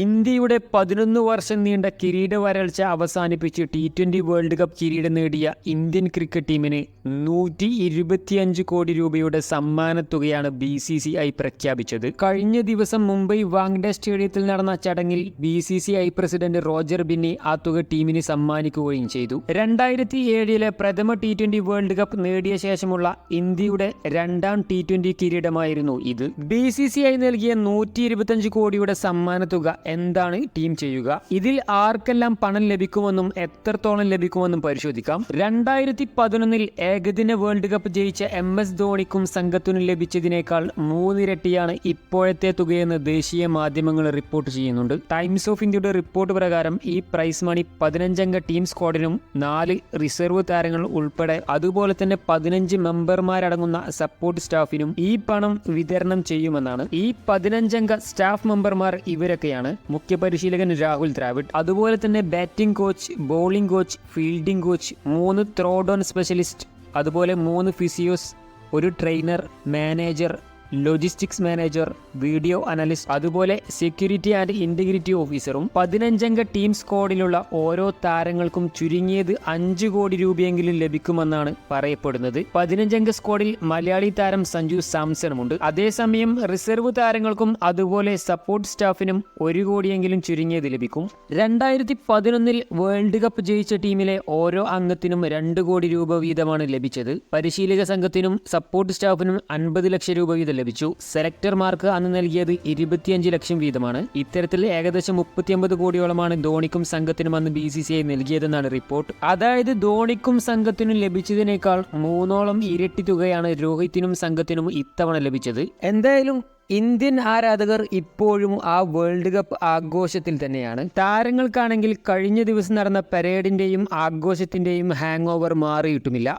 ഇന്ത്യയുടെ പതിനൊന്ന് വർഷം നീണ്ട കിരീട വരൾച്ച അവസാനിപ്പിച്ച് ടി ട്വന്റി വേൾഡ് കപ്പ് കിരീടം നേടിയ ഇന്ത്യൻ ക്രിക്കറ്റ് ടീമിന് നൂറ്റി ഇരുപത്തിയഞ്ച് കോടി രൂപയുടെ സമ്മാനത്തുകയാണ് ബി സി സി ഐ പ്രഖ്യാപിച്ചത്. കഴിഞ്ഞ ദിവസം മുംബൈ വാങ്ഡ സ്റ്റേഡിയത്തിൽ നടന്ന ചടങ്ങിൽ B C C I president Roger Binny ആ തുക ടീമിന് സമ്മാനിക്കുകയും ചെയ്തു. രണ്ടായിരത്തി ഏഴിലെ പ്രഥമ ടി ട്വന്റി വേൾഡ് കപ്പ് നേടിയ ശേഷമുള്ള ഇന്ത്യയുടെ രണ്ടാം ടി ട്വന്റി കിരീടമായിരുന്നു ഇത്. ബി സി സി ഐ നൽകിയ നൂറ്റി ഇരുപത്തഞ്ച് കോടിയുടെ സമ്മാനത്തുക എന്താണ് ടീം ചെയ്യുക? ഇതിൽ ആർക്കെല്ലാം പണം ലഭിക്കുമെന്നും എത്രത്തോളം ലഭിക്കുമെന്നും പരിശോധിക്കാം. രണ്ടായിരത്തി പതിനൊന്നിൽ ഏകദിന വേൾഡ് കപ്പ് ജയിച്ച എം എസ് ധോണിക്കും സംഘത്തിനും ലഭിച്ചതിനേക്കാൾ മൂന്നിരട്ടിയാണ് ഇപ്പോഴത്തെ തുകയെന്ന് ദേശീയ മാധ്യമങ്ങൾ റിപ്പോർട്ട് ചെയ്യുന്നുണ്ട്. ടൈംസ് ഓഫ് ഇന്ത്യയുടെ റിപ്പോർട്ട് പ്രകാരം ഈ പ്രൈസ് മണി പതിനഞ്ചംഗ ടീം സ്ക്വാഡിനും നാല് റിസർവ് താരങ്ങൾ ഉൾപ്പെടെ അതുപോലെ തന്നെ പതിനഞ്ച് മെമ്പർമാരടങ്ങുന്ന സപ്പോർട്ട് സ്റ്റാഫിനും ഈ പണം വിതരണം ചെയ്യുമെന്നാണ്. ഈ പതിനഞ്ചംഗ സ്റ്റാഫ് മെമ്പർമാർ ഇവരൊക്കെയാണ്. മുഖ്യ പരിശീലകൻ രാഹുൽ ദ്രാവിഡ്. അതുപോലെ തന്നെ batting coach bowling coach fielding coach മൂന്ന് ത്രോഡോൺ സ്പെഷ്യലിസ്റ്റ് അതുപോലെ മൂന്ന് ഫിസിയോസ് ഒരു trainer manager logistics manager video analyst അതുപോലെ സെക്യൂരിറ്റി ആൻഡ് ഇന്റഗ്രിറ്റി ഓഫീസറും പതിനഞ്ചംഗ ടീം സ്ക്വാഡിലുള്ള ഓരോ താരങ്ങൾക്കും ചുരുങ്ങിയത് അഞ്ച് കോടി രൂപയെങ്കിലും ലഭിക്കുമെന്നാണ് പറയപ്പെടുന്നത്. പതിനഞ്ചംഗ സ്ക്വാഡിൽ മലയാളി താരം സഞ്ജു സാംസണുമുണ്ട്. അതേസമയം റിസർവ് താരങ്ങൾക്കും അതുപോലെ സപ്പോർട്ട് സ്റ്റാഫിനും ഒരു കോടിയെങ്കിലും ചുരുങ്ങിയത് ലഭിക്കും. രണ്ടായിരത്തി പതിനൊന്നിൽ വേൾഡ് കപ്പ് ജയിച്ച ടീമിലെ ഓരോ അംഗത്തിനും രണ്ട് കോടി രൂപ വീതമാണ് ലഭിച്ചത്. പരിശീലക സംഘത്തിനും സപ്പോർട്ട് സ്റ്റാഫിനും അൻപത് ലക്ഷം രൂപ വീതം ലഭിച്ചു. സെലക്ടർമാർക്ക് അന്ന് നൽകിയത് ഇരുപത്തിയഞ്ച് ലക്ഷം വീതമാണ്. ഇത്തരത്തിൽ ഏകദേശം മുപ്പത്തിയൊമ്പത് കോടിയോളമാണ് ധോണിക്കും സംഘത്തിനും അന്ന് ബി സി സി ഐ നൽകിയതെന്നാണ് റിപ്പോർട്ട്. അതായത് ധോണിക്കും സംഘത്തിനും ലഭിച്ചതിനേക്കാൾ മൂന്നോളം ഇരട്ടി തുകയാണ് രോഹിത്തിനും സംഘത്തിനും ഇത്തവണ ലഭിച്ചത്. എന്തായാലും ഇന്ത്യൻ ആരാധകർ ഇപ്പോഴും ആ വേൾഡ് കപ്പ് ആഘോഷത്തിൽ തന്നെയാണ്. താരങ്ങൾക്കാണെങ്കിൽ കഴിഞ്ഞ ദിവസം നടന്ന പരേഡിന്റെയും ആഘോഷത്തിന്റെയും ഹാങ് ഓവർ മാറിയിട്ടുമില്ല.